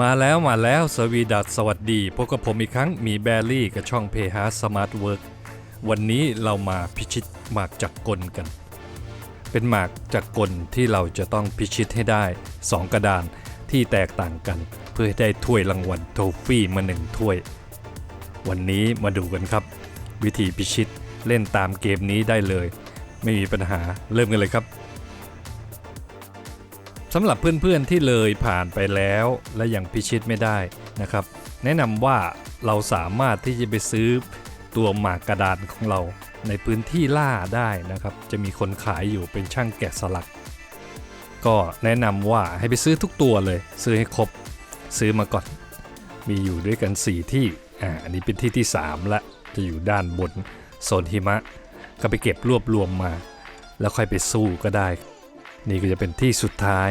มาแล้วมาแล้วสวีดัสสวัสดี พบกับผมอีกครั้งมีแบรี่กับช่องเพฮาสมาร์ทเวิร์กวันนี้เรามาพิชิตหมากจักกลกัน เป็นหมากจักกลที่เราจะต้องพิชิตให้ได้ 2 กระดานที่แตกต่างกัน เพื่อให้ได้ถ้วยรางวัลโทฟี่มาหนึ่งถ้วย วันนี้มาดูกันครับ วิธีพิชิตเล่นตามเกมนี้ได้เลย ไม่มีปัญหาเริ่มกันเลยครับ สำหรับเพื่อนๆที่เลยผ่านไปแล้วและยังพิชิตไม่ได้นะครับ แนะนำว่าเราสามารถที่จะไปซื้อตัวหมากกระดานของเรา ในพื้นที่ล่าได้นะครับ จะมีคนขายอยู่เป็นช่างแกะสลัก ก็แนะนำว่าให้ไปซื้อทุกตัวเลย ซื้อให้ครบซื้อมาก่อน มีอยู่ด้วยกัน 4 ที่อ่าอันนี้เป็นที่ที่ 3 ละ จะอยู่ด้านบนโซนหิมะ ก็ไปเก็บรวบรวมมา แล้วค่อยไปสู้ก็ได้ นี่ก็จะเป็นที่สุดท้าย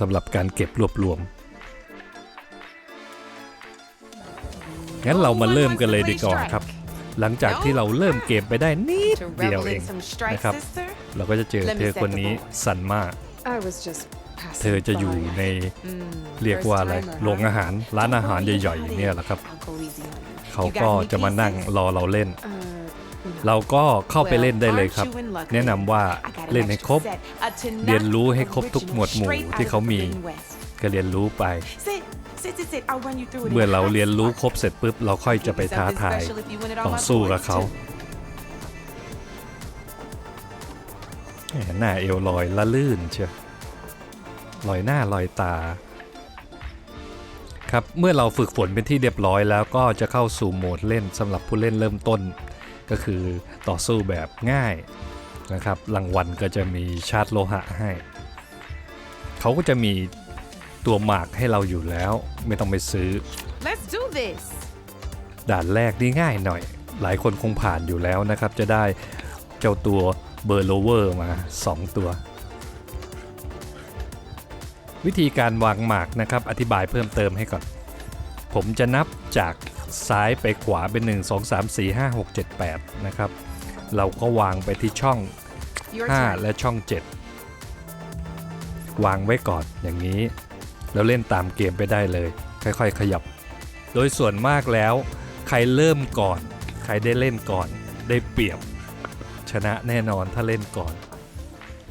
สำหรับการเก็บรวบรวม งั้นเรามาเริ่มกันเลยดีก่อนครับ หลังจากที่เราเริ่มเกมไปได้นิดเดียวเอง in some strikes, Nakap. sister? เราก็จะเจอเธอคนนี้ซันมา I was just เธอจะอยู่ในเรียกว่าอะไรโรงอาหารร้านอาหารใหญ่ๆเนี่ยแหละครับ เขาก็จะมานั่งรอเราเล่น เราก็เข้าไปเล่นได้เลยครับ Well, aren't you in luck แนะนำว่า I got an เล่นให้ extra ครบ set, a Tanakh เรียนรู้ให้ครบทุกหมวดหมู่ original ที่เขามี straight out of the Forbidden West. ก็เรียนรู้ไป Sit, sit, sit, sit. I'll run you through it in เมื่อ a เรา hot เรียนรู้ spot. ครบเสร็จปุ๊บ เราค่อยจะไป Give you ท้า something ทาย special if you win it all ต่อ my สู้กับ points, เขา too. แหมหน้าเอวลอยละลื่นเชียวลอยหน้าลอยตา ครับ เมื่อเราฝึกฝนเป็นที่เรียบร้อยแล้วก็จะเข้าสู่โหมดเล่นสำหรับผู้เล่นเริ่มต้น ก็คือต่อสู้แบบง่ายนะครับรางวัลก็จะมีชาร์จโลหะให้ เขาก็จะมีตัวหมากให้เราอยู่แล้ว ไม่ต้องไปซื้อ Let's do this. ด่านแรกนี่ง่ายหน่อย หลายคนคงผ่านอยู่แล้วนะครับ จะได้เจ้าตัวเบอร์โลเวอร์มา 2 ตัว วิธีการวางหมากนะครับ อธิบายเพิ่มเติมให้ก่อน ผมจะนับจาก ซ้ายไปขวาเป็น 1 2 3 4 5 6 7 8 นะครับ เราก็วางไปที่ช่อง Your 5 turn. และช่อง 7 วางไว้ก่อนอย่างนี้ แล้วเล่นตามเกมไปได้เลย ค่อยๆ ขยับ โดยส่วนมากแล้ว ใครเริ่มก่อน ใครได้เล่นก่อนได้เปรียบ ชนะแน่นอนถ้าเล่นก่อน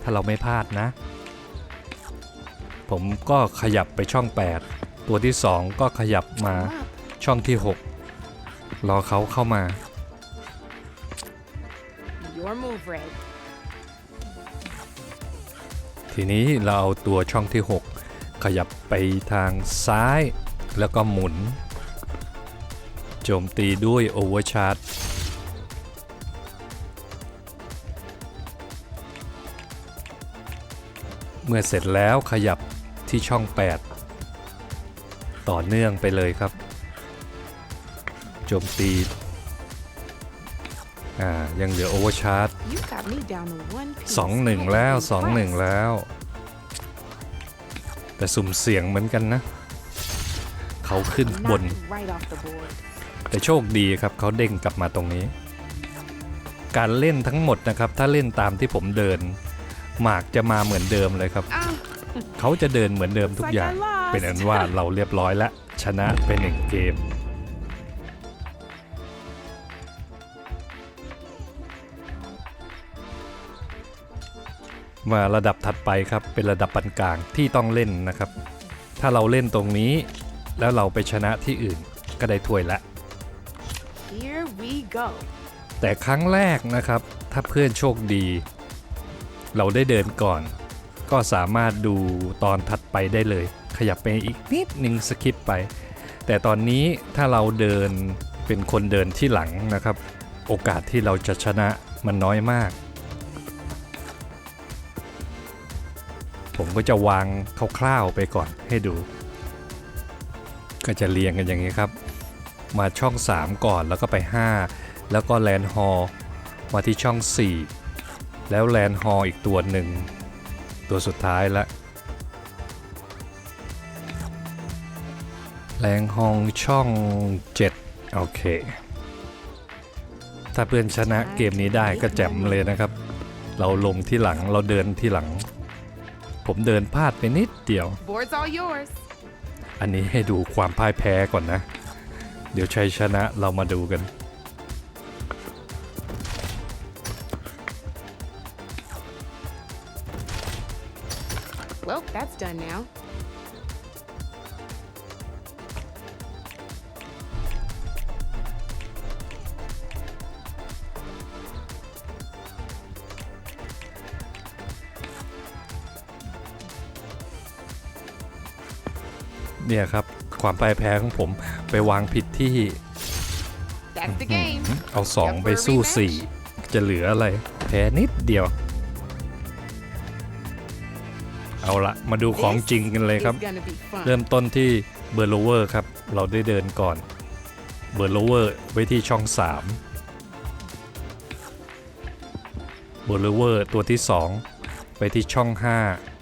ถ้าเราไม่พลาดนะ ผมก็ขยับไปช่อง 8 ตัวที่ 2 ก็ขยับมา Up. ช่องที่ 6 รอเขาเข้ามา Your move, Red. ทีนี้เราเอาตัวช่องที่ 6 ขยับไปทางซ้ายแล้วก็หมุน โจมตีด้วยโอเวอร์ชาร์จเมื่อเสร็จแล้วขยับที่ช่อง 8 ต่อเนื่องไปเลยครับ โจมตี อ่า ยังเหลือโอเวอร์ชาร์จ You got me down to one piece. สองหนึ่ง I am แล้วสองหนึ่ง impressed. แล้ว แต่สุ่มเสียงเหมือนกันนะ เขาขึ้นบน Knocked right off the board. แต่โชคดีครับเขาเด้งกลับมาตรงนี้ การเล่นทั้งหมดนะครับ ถ้าเล่นตามที่ผมเดิน หมากจะมาเหมือนเดิมเลยครับ Ah, เขาจะเดินเหมือนเดิมทุกอย่าง It's like I lost เป็นอันว่าเราเรียบร้อยแล้วชนะไปหนึ่งเกม มาระดับถัดไปครับเป็นระดับปานกลางที่ต้องเล่นนะครับ ถ้าเราเล่นตรงนี้ แล้วเราไปชนะที่อื่นก็ได้ถ้วยละ here we go. แต่ครั้งแรกนะครับ ถ้าเพื่อนโชคดี เราได้เดินก่อน ก็สามารถดูตอนถัดไปได้เลย ขยับไปอีกนิดหนึ่งสคิปไป แต่ตอนนี้ถ้าเราเดินเป็นคนเดินที่หลังนะครับ โอกาสที่เราจะชนะมันน้อยมาก ผมก็จะวางคร่าวๆไปก่อนให้ดู ก็จะเรียงกันอย่างนี้ครับ มาช่อง 3 ก่อนแล้วก็ไป 5 แล้วก็แลนฮอลมาที่ช่อง 4 แล้วแลนฮอลอีกตัวหนึ่ง ตัวสุดท้ายละแรงฮองช่อง 7 โอเค ถ้าเพื่อนชนะเกมนี้ได้ก็แจ่มเลยนะครับ เราลงที่หลังเราเดินที่หลัง ผมเดินพลาดไปนิดเดียว Board's all yours. อันนี้ให้ดูความพ่ายแพ้ก่อนนะ เดี๋ยวชัยชนะเรามาดูกัน Well, that's done now. เนี่ยครับ ความพ่ายแพ้ของผมไปวางผิดที่ That's the game. เอาสองไปสู้สี่จะเหลืออะไร แพ้นิดเดียว เอาละมาดูของจริงกันเลยครับ It's gonna be fun. เริ่มต้นที่เบอร์โลเวอร์ครับ เราได้เดินก่อน เบอร์โลเวอร์ไว้ที่ช่อง 3 เบอร์โลเวอร์ตัวที่ 2 ไปที่ช่อง 5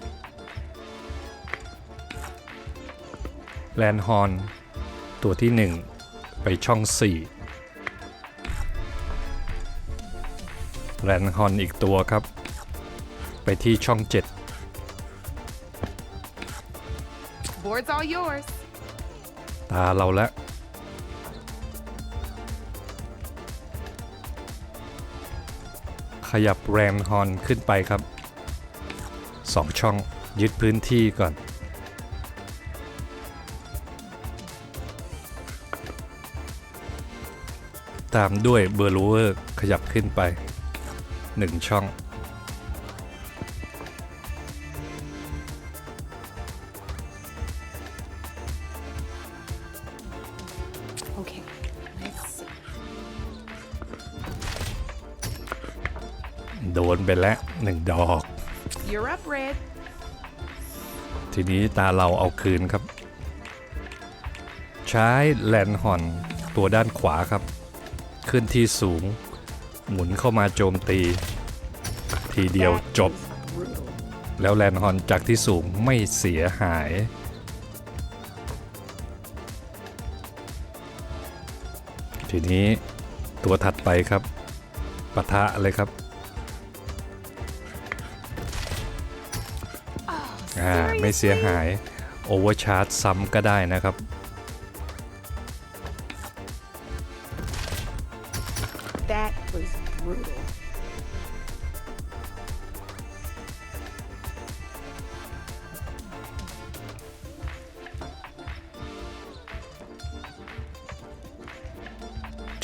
แลนฮอนตัวที่ 1 ไปช่อง 4 แลนฮอนอีกตัวครับ ไปที่ช่อง 7 Board's all yours. ตาเราแล้วขยับแรนฮอนขึ้นไปครับสองช่องยึดพื้นที่ก่อน ตามด้วยเบอร์ลูเวอร์ขยับขึ้นไป 1 ช่อง Okay, let's see. โดนไปแล้วหนึ่งดอก You're up, Red. ทีนี้ตาเราเอาคืนครับ ใช้แลนฮอนตัวด้านขวาครับ ขึ้นที่สูง หมุนเข้ามาโจมตี ทีเดียวจบ แล้วแลนฮอนจากที่สูงไม่เสียหาย ทีนี้ตัวถัดไปครับปะทะเลยครับอ่าไม่เสียหายโอเวอร์ชาร์จซ้ำก็ได้นะครับ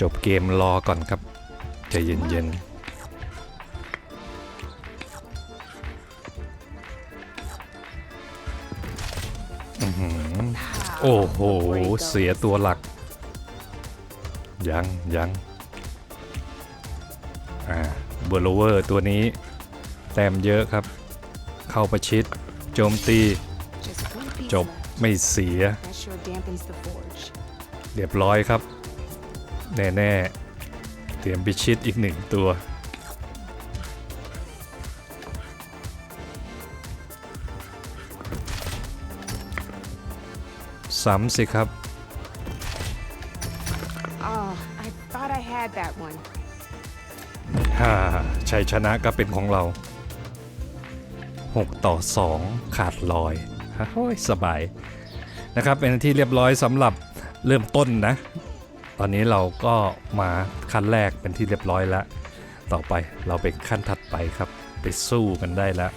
จบเกมรอก่อนครับใจเย็นๆอื้อหือโอ้โห เสียตัวหลัก ยังยังอ่าเบอร์โลเวอร์ตัวนี้ แต้มเยอะครับ เข้าประชิด โจมตี Just one piece จบ left. ไม่เสีย That sure dampens the forge. เรียบร้อยครับ แน่ๆ เตรียมพิชิตอีกหนึ่งตัว ซ้ำสิครับ Oh, I thought I had that one. ฮ่าชัยชนะก็เป็นของเรา 6 ต่อ 2 ขาดลอยฮ่าโอ้ยสบาย นะครับ เป็นที่เรียบร้อยสำหรับเริ่มต้นนะ ตอนนี้เราก็มาขั้นแรกเป็นที่เรียบร้อยแล้ว ต่อไปเราไปขั้นถัดไปครับ ไปสู้กันได้แล้ว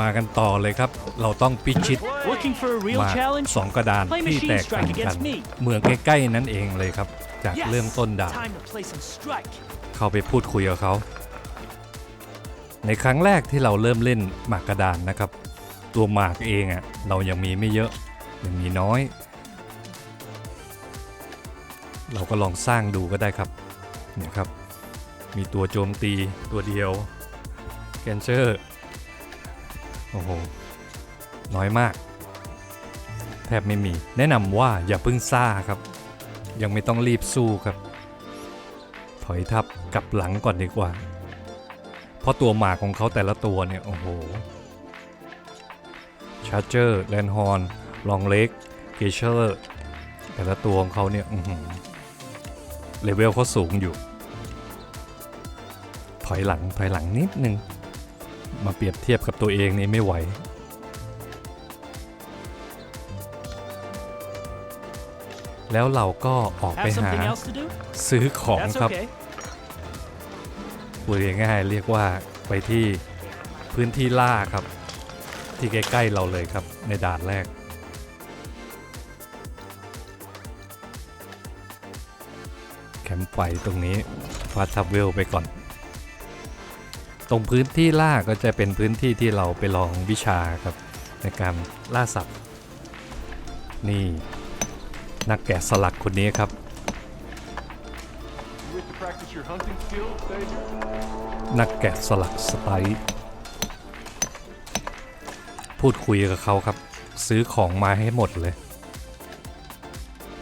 มากันต่อเลยครับ เราต้องพิชิต Looking for a real มา challenge? สองกระดาน Play ที่ Machine แตกต่าง Strike กัน against me เมืองใกล้ๆนั่นเองเลยครับ จาก Yes. เริ่มต้นด่าน Time to play some strike. เข้าไปพูดคุยกับเขาในครั้งแรกที่เราเริ่มเล่นหมากกระดานนะครับ ตัวหมากเองอะ่ะเรายังมีไม่เยอะ ยังมีน้อย เราก็ลองสร้างดูก็ได้ครับเนี่ยครับ มีตัวโจมตีตัวเดียวแกนเชอร์โอ้โห น้อยมาก แทบไม่มี แนะนำว่าอย่าเพิ่งซ่าครับ ยังไม่ต้องรีบสู้ครับ ถอยทับกลับหลังก่อนดีกว่า เพราะตัวหมากของเขาแต่ละตัวเนี่ย โอ้โหชาร์เจอร์แลนฮอน ลองเล็กเกเชอร์แต่ละตัวของเขาเนี่ยเลเวลเขาสูงอยู่ ถอยหลัง ถอยหลังนิดนึง มาเปรียบเทียบกับตัวเองนี่ไม่ไหว แล้วเราก็ออกไปหาซื้อของครับพูดง่ายเรียกว่าไปที่พื้นที่ล่าครับ ที่ใกล้ ๆ เราเลยครับในด่านแรก มป์ไฟตรงนี้ฟาทับเวลไปก่อน ตรงพื้นที่ล่าก็จะเป็นพื้นที่ที่เราไปลองวิชาครับในการล่าสัตว์ นี่นักแกะสลักคนนี้ครับ นักแกะสลักสไตล์พูดคุยกับเขาครับ ซื้อของมาให้หมดเลย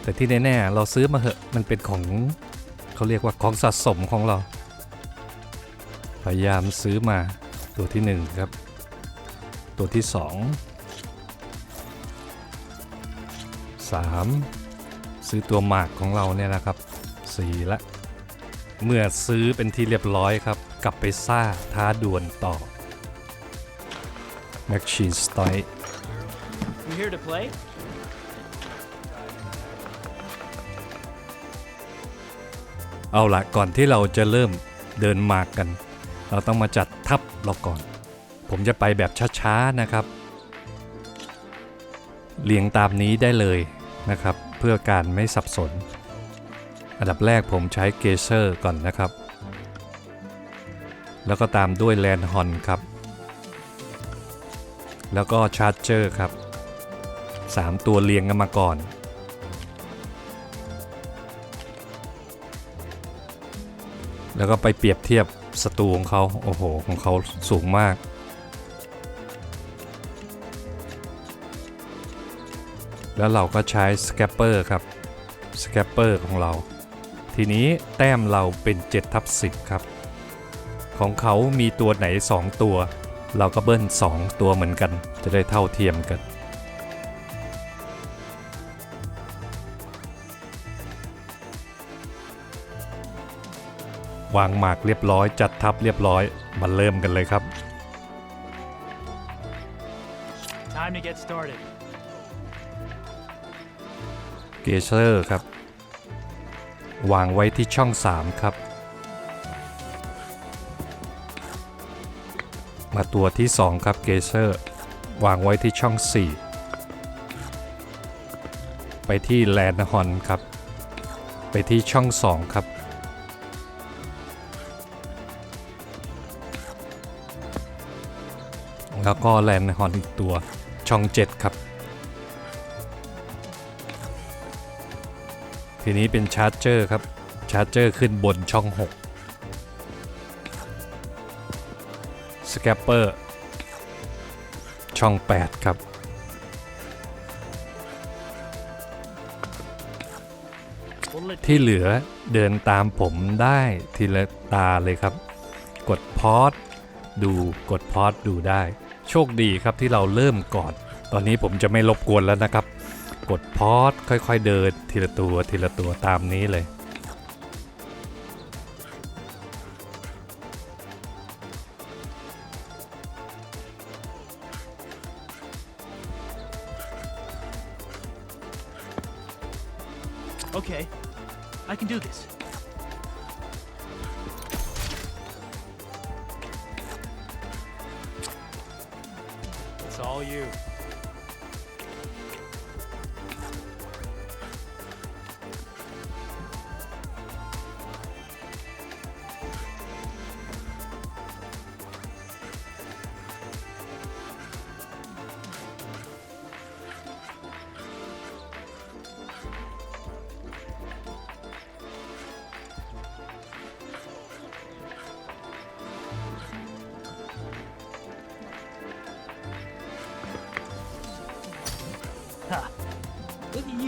แต่ที่แน่ๆเราซื้อมาเหอะมันเป็นของ เขาเรียกว่าของสะสมของเรา พยายามซื้อมาตัวที่หนึ่งครับ ตัวที่สองสามซื้อตัวหมากของเราเนี่ยนะครับสี่ละเมื่อซื้อเป็นที่เรียบร้อยครับ กลับไปซ่าท้าดวลต่อแมชชีนสไต You here to play? เอาละก่อนที่เราจะเริ่มเดินมากกัน เราต้องมาจัดทัพเราก่อน ผมจะไปแบบช้าๆนะครับ เรียงตามนี้ได้เลยนะครับ เพื่อการไม่สับสน อันดับแรกผมใช้เกเซอร์ก่อนนะครับ แล้วก็ตามด้วยแลนฮอนครับ แล้วก็ชาร์เจอร์ครับ 3 ตัวเรียงกันมาก่อน แล้วก็ไปเปรียบเทียบศัตรูของเขาโอ้โห ของเขาสูงมาก แล้วเราก็ใช้สแคปเปอร์ครับสแคปเปอร์ของเรา ทีนี้แต้มเราเป็น7ทับ10 ครับ ของเขามีตัวไหน 2 ตัว เราก็เบิ้ล 2 ตัวเหมือนกัน จะได้เท่าเทียมกัน วางหมากเรียบร้อย จัดทับเรียบร้อย มาเริ่มกันเลยครับ Time to get started. เกเซอร์ครับ วางไว้ที่ช่อง 3 ครับ มาตัวที่ 2 ครับเกเซอร์ วางไว้ที่ช่อง 4 ไปที่แลนด์ฮอนครับ ไปที่ช่อง 2 ครับ แล้วก็แลนด์ฮอนอีกตัวช่อง 7 ครับ ทีนี้เป็นชาร์จเจอร์ครับ ชาร์จเจอร์ขึ้นบนช่อง 6 สแคปเปอร์ ช่อง 8 ครับ ที่เหลือเดินตามผมได้ทีละตาเลยครับ กดพอสดูกดพอสดูได้ โชคดีครับที่เราเริ่มก่อน ตอนนี้ผมจะไม่รบกวนแล้วนะครับ กดพอดค่อยๆเดินทีละตัวทีละตัวตามนี้เลย all you.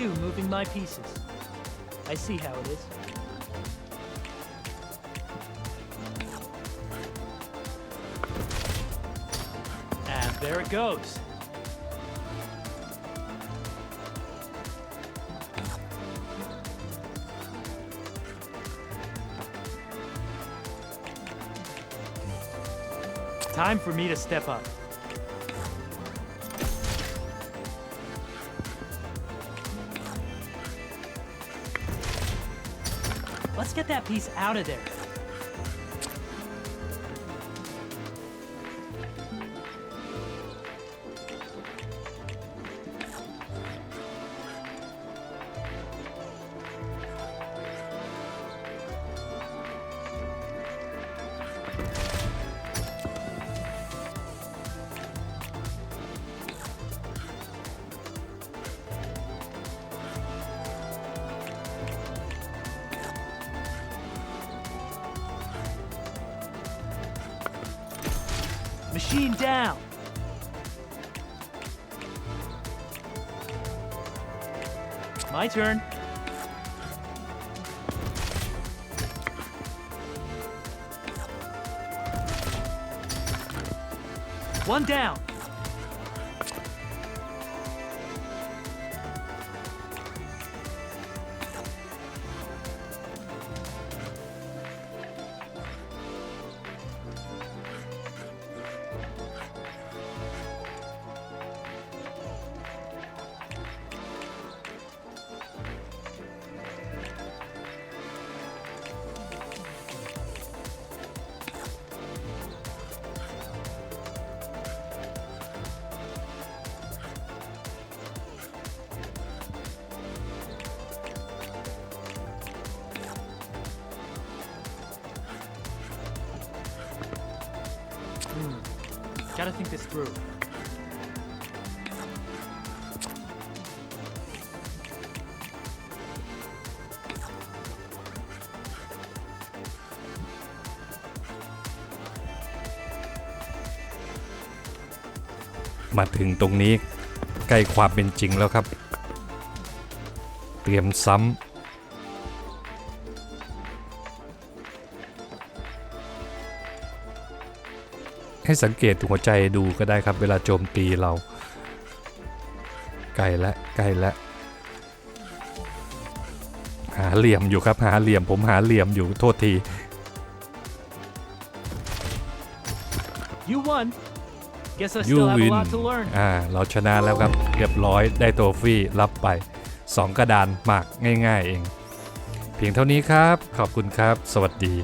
You moving my pieces. I see how it is. And there it goes. Time for me to step up. Let's get that piece out of there. Machine down. My turn. One down. Hmm. Gotta think this through. มาถึงตรงนี้ใกล้ความเป็นจริงแล้วครับ เตรียมซ้ำ ให้สังเกตหัวใจดูก็ได้ครับ เวลาโจมตีเราใกล้และใกล้และ หาเหลี่ยมอยู่ครับหาเหลี่ยมผมหาเหลี่ยมอยู่โทษที You won. Guess I ยู still have วิ a น lot to learn. อ่าเราชนะแล้วครับเรียบร้อยได้โทฟี่รับไป 2 กระดานหมากง่าย ๆ เอง เพียงเท่านี้ครับ ขอบคุณครับ สวัสดี